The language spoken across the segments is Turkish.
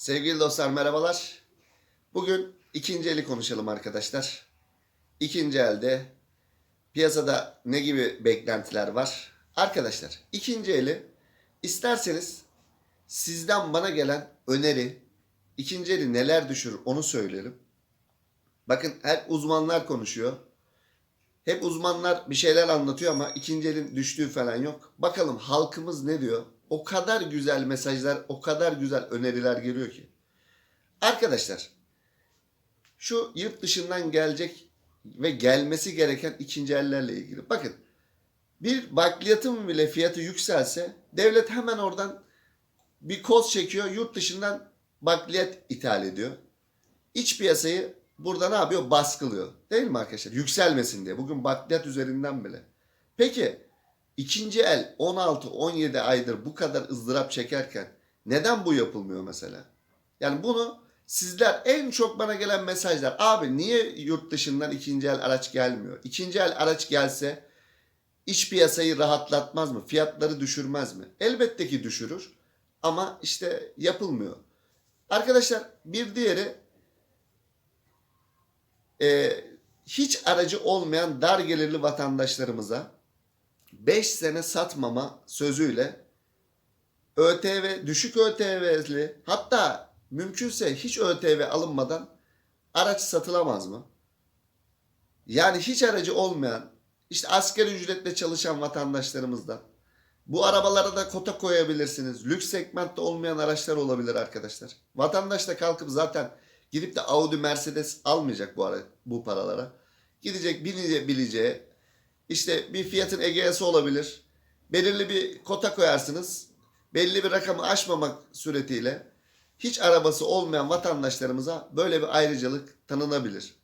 Sevgili dostlar merhabalar. Bugün ikinci eli konuşalım arkadaşlar. İkinci elde piyasada ne gibi beklentiler var? Arkadaşlar ikinci eli isterseniz sizden bana gelen öneri ikinci eli neler düşürür onu söyleyelim. Bakın hep uzmanlar konuşuyor. Hep uzmanlar bir şeyler anlatıyor ama ikinci elin düştüğü falan yok. Bakalım halkımız ne diyor? O kadar güzel mesajlar, o kadar güzel öneriler geliyor ki. Arkadaşlar, şu yurt dışından gelecek ve gelmesi gereken ikinci ellerle ilgili. Bakın, bir bakliyatın bile fiyatı yükselse devlet hemen oradan bir koz çekiyor, yurt dışından bakliyat ithal ediyor. İç piyasayı burada ne yapıyor? Baskılıyor. Değil mi arkadaşlar? Yükselmesin diye. Bugün bakliyat üzerinden bile. Peki ikinci el 16-17 aydır bu kadar ızdırap çekerken neden bu yapılmıyor mesela? Yani bunu sizler en çok bana gelen mesajlar. Abi niye yurt dışından ikinci el araç gelmiyor? İkinci el araç gelse iç piyasayı rahatlatmaz mı? Fiyatları düşürmez mi? Elbette ki düşürür. Ama işte yapılmıyor. Arkadaşlar bir diğeri e, hiç aracı olmayan dar gelirli vatandaşlarımıza 5 sene satmama sözüyle ÖTV, düşük ÖTV'li hatta mümkünse hiç ÖTV alınmadan araç satılamaz mı? Yani hiç aracı olmayan, işte asgari ücretle çalışan vatandaşlarımızdan bu arabalara da kota koyabilirsiniz. Lüks segmentte olmayan araçlar olabilir arkadaşlar. Vatandaş da kalkıp zaten gidip de Audi, Mercedes almayacak bu ara, bu paralara. Gidecek binece bileceği işte bir fiyatın Egea'sı olabilir. Belirli bir kota koyarsınız. Belli bir rakamı aşmamak suretiyle hiç arabası olmayan vatandaşlarımıza böyle bir ayrıcalık tanınabilir.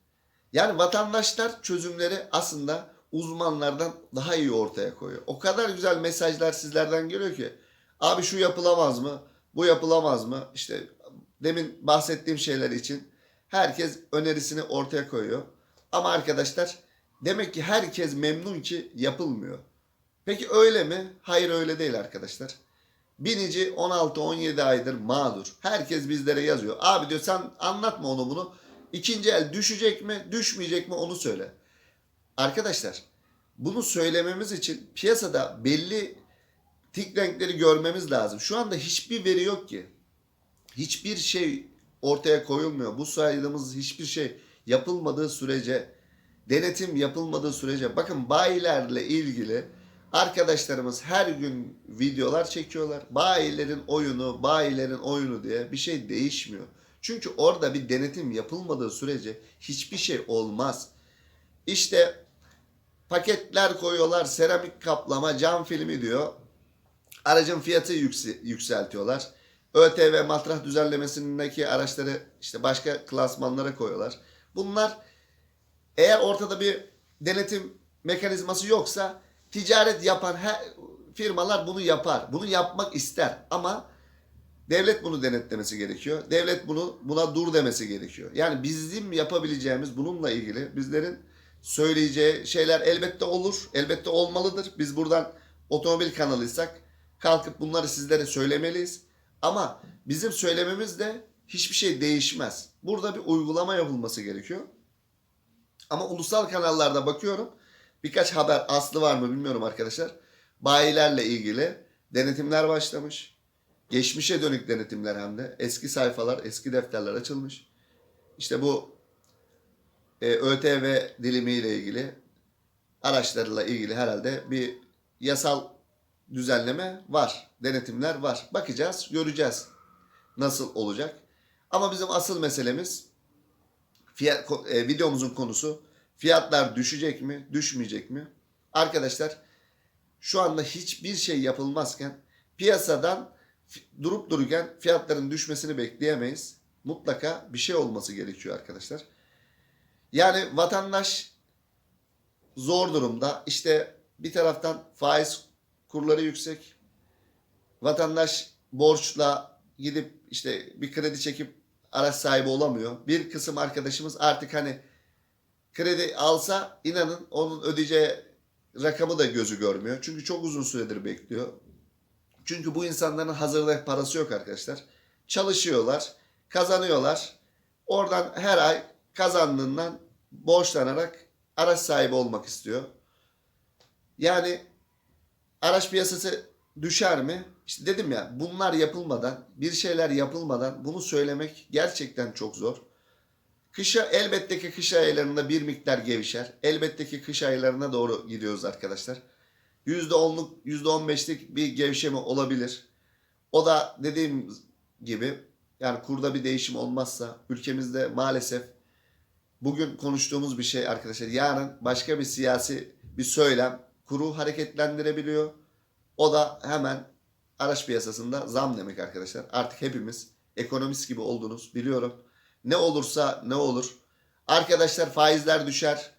Yani vatandaşlar çözümleri aslında uzmanlardan daha iyi ortaya koyuyor. O kadar güzel mesajlar sizlerden geliyor ki abi şu yapılamaz mı? Bu yapılamaz mı? İşte demin bahsettiğim şeyler için herkes önerisini ortaya koyuyor. Ama arkadaşlar demek ki herkes memnun ki yapılmıyor. Peki öyle mi? Hayır öyle değil arkadaşlar. Binici 16-17 aydır mağdur. Herkes bizlere yazıyor. Abi diyor sen anlatma onu bunu. İkinci el düşecek mi, düşmeyecek mi onu söyle. Arkadaşlar bunu söylememiz için piyasada belli tik renkleri görmemiz lazım. Şu anda hiçbir veri yok ki. Hiçbir şey ortaya koyulmuyor. Bu saydığımız hiçbir şey yapılmadığı sürece, denetim yapılmadığı sürece bakın bayilerle ilgili arkadaşlarımız her gün videolar çekiyorlar. Bayilerin oyunu, bayilerin oyunu diye bir şey değişmiyor. Çünkü orada bir denetim yapılmadığı sürece hiçbir şey olmaz. İşte paketler koyuyorlar, seramik kaplama, cam filmi diyor. Aracın fiyatı yükse- yükseltiyorlar. ÖTV matrah düzenlemesindeki araçları işte başka klasmanlara koyuyorlar. Bunlar eğer ortada bir denetim mekanizması yoksa ticaret yapan her firmalar bunu yapar. Bunu yapmak ister ama devlet bunu denetlemesi gerekiyor. Devlet bunu buna dur demesi gerekiyor. Yani bizim yapabileceğimiz bununla ilgili bizlerin söyleyeceği şeyler elbette olur. Elbette olmalıdır. Biz buradan otomobil kanalıysak kalkıp bunları sizlere söylemeliyiz. Ama bizim söylememiz de hiçbir şey değişmez. Burada bir uygulama yapılması gerekiyor. Ama ulusal kanallarda bakıyorum. Birkaç haber aslı var mı bilmiyorum arkadaşlar. Bayilerle ilgili denetimler başlamış. Geçmişe dönük denetimler hem de. Eski sayfalar, eski defterler açılmış. İşte bu e, ÖTV dilimiyle ilgili araçlarla ilgili herhalde bir yasal düzenleme var. Denetimler var. Bakacağız, göreceğiz nasıl olacak. Ama bizim asıl meselemiz fiyat, e, videomuzun konusu fiyatlar düşecek mi, düşmeyecek mi? Arkadaşlar şu anda hiçbir şey yapılmazken piyasadan durup dururken fiyatların düşmesini bekleyemeyiz. Mutlaka bir şey olması gerekiyor arkadaşlar. Yani vatandaş zor durumda. İşte bir taraftan faiz kurları yüksek. Vatandaş borçla gidip işte bir kredi çekip araç sahibi olamıyor. Bir kısım arkadaşımız artık hani kredi alsa inanın onun ödeyeceği rakamı da gözü görmüyor. Çünkü çok uzun süredir bekliyor. Çünkü bu insanların hazırda parası yok arkadaşlar. Çalışıyorlar. kazanıyorlar. Oradan her ay kazandığından borçlanarak araç sahibi olmak istiyor. Yani araç piyasası düşer mi? İşte dedim ya bunlar yapılmadan, bir şeyler yapılmadan bunu söylemek gerçekten çok zor. Kışa elbette ki kış aylarında bir miktar gevşer. Elbette ki kış aylarına doğru gidiyoruz arkadaşlar. %10'luk, %15'lik bir gevşeme olabilir. O da dediğim gibi yani kurda bir değişim olmazsa ülkemizde maalesef bugün konuştuğumuz bir şey arkadaşlar yarın başka bir siyasi bir söylem kuru hareketlendirebiliyor. O da hemen araç piyasasında zam demek arkadaşlar. Artık hepimiz ekonomist gibi oldunuz biliyorum. Ne olursa ne olur. Arkadaşlar faizler düşer.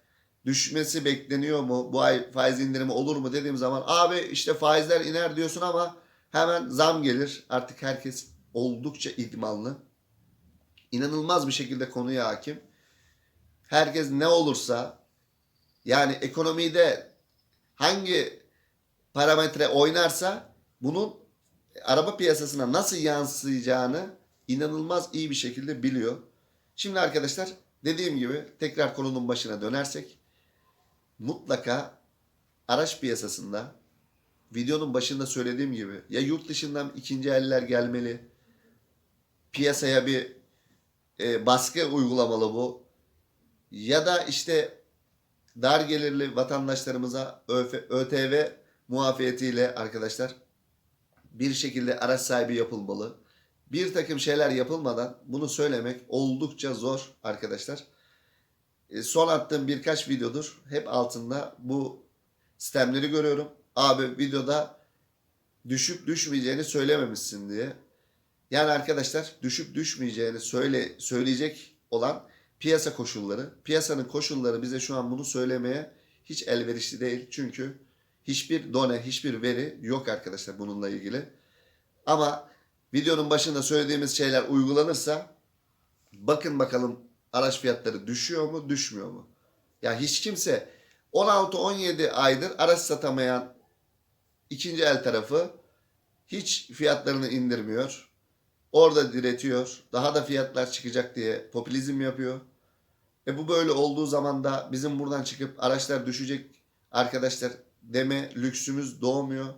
Düşmesi bekleniyor mu? Bu ay faiz indirimi olur mu dediğim zaman abi işte faizler iner diyorsun ama hemen zam gelir. Artık herkes oldukça idmanlı. İnanılmaz bir şekilde konuya hakim. Herkes ne olursa yani ekonomide hangi parametre oynarsa bunun araba piyasasına nasıl yansıyacağını inanılmaz iyi bir şekilde biliyor. Şimdi arkadaşlar dediğim gibi tekrar konunun başına dönersek mutlaka araç piyasasında videonun başında söylediğim gibi ya yurt dışından ikinci eller gelmeli piyasaya bir e, baskı uygulamalı bu ya da işte dar gelirli vatandaşlarımıza ÖF- ÖTV muafiyetiyle arkadaşlar bir şekilde araç sahibi yapılmalı. Bir takım şeyler yapılmadan bunu söylemek oldukça zor arkadaşlar. E, son attığım birkaç videodur hep altında bu sistemleri görüyorum. Abi videoda düşüp düşmeyeceğini söylememişsin diye. Yani arkadaşlar düşüp düşmeyeceğini söyle söyleyecek olan piyasa koşulları. Piyasanın koşulları bize şu an bunu söylemeye hiç elverişli değil. Çünkü hiçbir done, hiçbir veri yok arkadaşlar bununla ilgili. Ama videonun başında söylediğimiz şeyler uygulanırsa bakın bakalım araç fiyatları düşüyor mu, düşmüyor mu? Ya hiç kimse 16-17 aydır araç satamayan ikinci el tarafı hiç fiyatlarını indirmiyor. Orada diretiyor. Daha da fiyatlar çıkacak diye popülizm yapıyor. E bu böyle olduğu zaman da bizim buradan çıkıp araçlar düşecek arkadaşlar deme lüksümüz doğmuyor.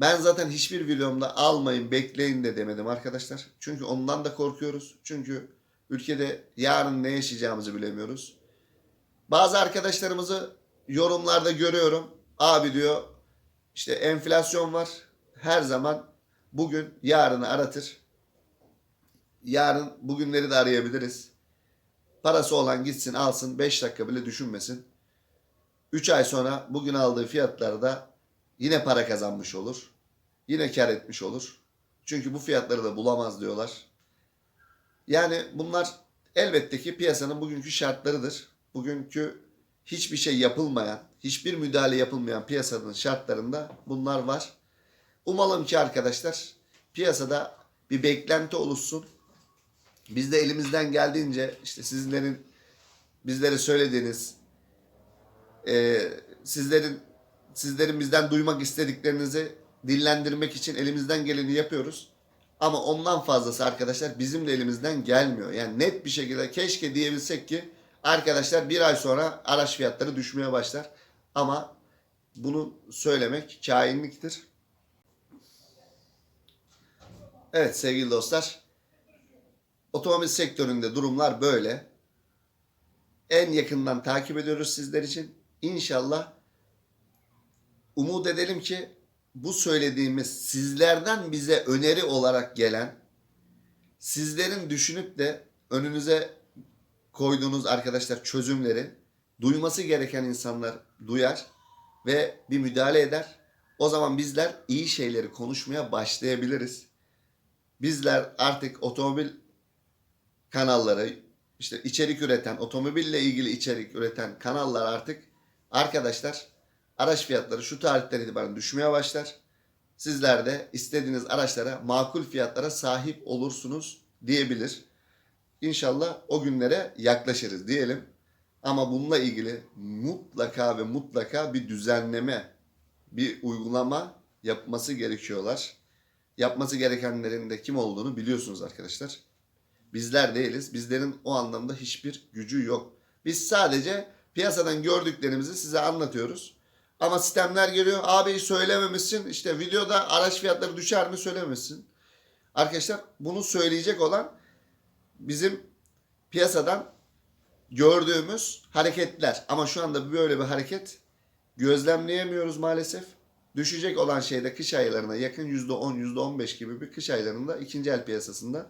Ben zaten hiçbir videomda almayın bekleyin de demedim arkadaşlar. Çünkü ondan da korkuyoruz. Çünkü ülkede yarın ne yaşayacağımızı bilemiyoruz. Bazı arkadaşlarımızı yorumlarda görüyorum. Abi diyor işte enflasyon var. Her zaman bugün yarını aratır. Yarın bugünleri de arayabiliriz. Parası olan gitsin alsın 5 dakika bile düşünmesin. 3 ay sonra bugün aldığı fiyatlarda yine para kazanmış olur. Yine kar etmiş olur. Çünkü bu fiyatları da bulamaz diyorlar. Yani bunlar elbette ki piyasanın bugünkü şartlarıdır. Bugünkü hiçbir şey yapılmayan, hiçbir müdahale yapılmayan piyasanın şartlarında bunlar var. Umalım ki arkadaşlar piyasada bir beklenti oluşsun. Biz de elimizden geldiğince işte sizlerin bizlere söylediğiniz e, sizlerin sizlerin bizden duymak istediklerinizi dillendirmek için elimizden geleni yapıyoruz. Ama ondan fazlası arkadaşlar bizim de elimizden gelmiyor. Yani net bir şekilde keşke diyebilsek ki arkadaşlar bir ay sonra araç fiyatları düşmeye başlar. Ama bunu söylemek kainliktir. Evet sevgili dostlar. Otomobil sektöründe durumlar böyle. En yakından takip ediyoruz sizler için. İnşallah umut edelim ki bu söylediğimiz sizlerden bize öneri olarak gelen sizlerin düşünüp de önünüze koyduğunuz arkadaşlar çözümleri duyması gereken insanlar duyar ve bir müdahale eder. O zaman bizler iyi şeyleri konuşmaya başlayabiliriz. Bizler artık otomobil kanalları, işte içerik üreten, otomobille ilgili içerik üreten kanallar artık arkadaşlar araç fiyatları şu tarihten itibaren düşmeye başlar. Sizler de istediğiniz araçlara makul fiyatlara sahip olursunuz diyebilir. İnşallah o günlere yaklaşırız diyelim. Ama bununla ilgili mutlaka ve mutlaka bir düzenleme, bir uygulama yapması gerekiyorlar. Yapması gerekenlerin de kim olduğunu biliyorsunuz arkadaşlar. bizler değiliz. Bizlerin o anlamda hiçbir gücü yok. Biz sadece piyasadan gördüklerimizi size anlatıyoruz. Ama sistemler geliyor. Abi söylememişsin. İşte videoda araç fiyatları düşer mi söylememişsin. Arkadaşlar bunu söyleyecek olan bizim piyasadan gördüğümüz hareketler. Ama şu anda böyle bir hareket gözlemleyemiyoruz maalesef. Düşecek olan şeyde kış aylarına yakın %10, %15 gibi bir kış aylarında ikinci el piyasasında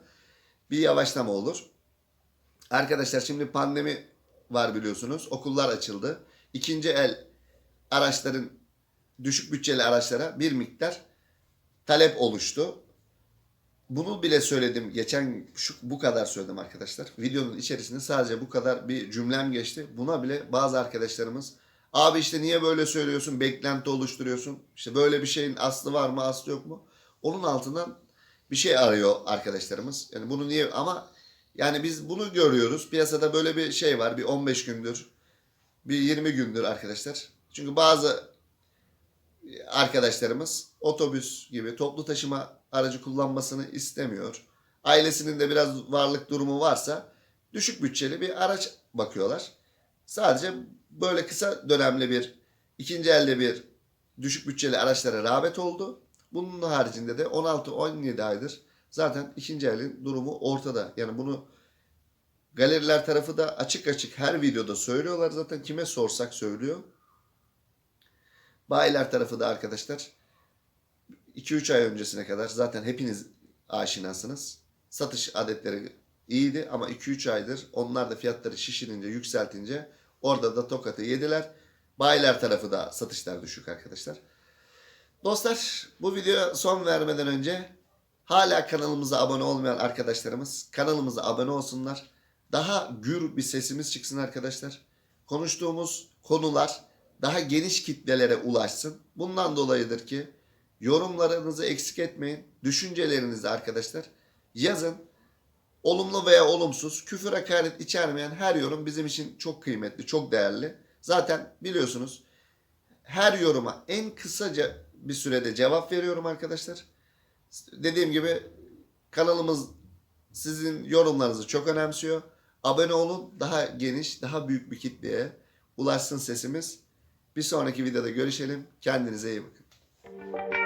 bir yavaşlama olur. Arkadaşlar şimdi pandemi var biliyorsunuz. Okullar açıldı. İkinci el araçların düşük bütçeli araçlara bir miktar talep oluştu. Bunu bile söyledim. Geçen şu, bu kadar söyledim arkadaşlar. Videonun içerisinde sadece bu kadar bir cümlem geçti. Buna bile bazı arkadaşlarımız abi işte niye böyle söylüyorsun? Beklenti oluşturuyorsun. İşte böyle bir şeyin aslı var mı, aslı yok mu? Onun altından bir şey arıyor arkadaşlarımız. Yani bunu niye ama yani biz bunu görüyoruz. Piyasada böyle bir şey var. Bir 15 gündür, bir 20 gündür arkadaşlar. Çünkü bazı arkadaşlarımız otobüs gibi toplu taşıma aracı kullanmasını istemiyor. Ailesinin de biraz varlık durumu varsa düşük bütçeli bir araç bakıyorlar. Sadece böyle kısa dönemli bir ikinci elde bir düşük bütçeli araçlara rağbet oldu. Bunun haricinde de 16-17 aydır zaten ikinci elin durumu ortada. Yani bunu galeriler tarafı da açık açık her videoda söylüyorlar zaten kime sorsak söylüyor. Bayiler tarafı da arkadaşlar 2-3 ay öncesine kadar zaten hepiniz aşinasınız. Satış adetleri iyiydi ama 2-3 aydır onlar da fiyatları şişirince, yükseltince orada da tokatı yediler. Bayiler tarafı da satışlar düşük arkadaşlar. Dostlar bu videoya son vermeden önce hala kanalımıza abone olmayan arkadaşlarımız kanalımıza abone olsunlar. Daha gür bir sesimiz çıksın arkadaşlar. Konuştuğumuz konular daha geniş kitlelere ulaşsın. Bundan dolayıdır ki yorumlarınızı eksik etmeyin. Düşüncelerinizi arkadaşlar yazın. Olumlu veya olumsuz, küfür hakaret içermeyen her yorum bizim için çok kıymetli, çok değerli. Zaten biliyorsunuz her yoruma en kısaca bir sürede cevap veriyorum arkadaşlar. Dediğim gibi kanalımız sizin yorumlarınızı çok önemsiyor. Abone olun daha geniş, daha büyük bir kitleye ulaşsın sesimiz. Bir sonraki videoda görüşelim. Kendinize iyi bakın.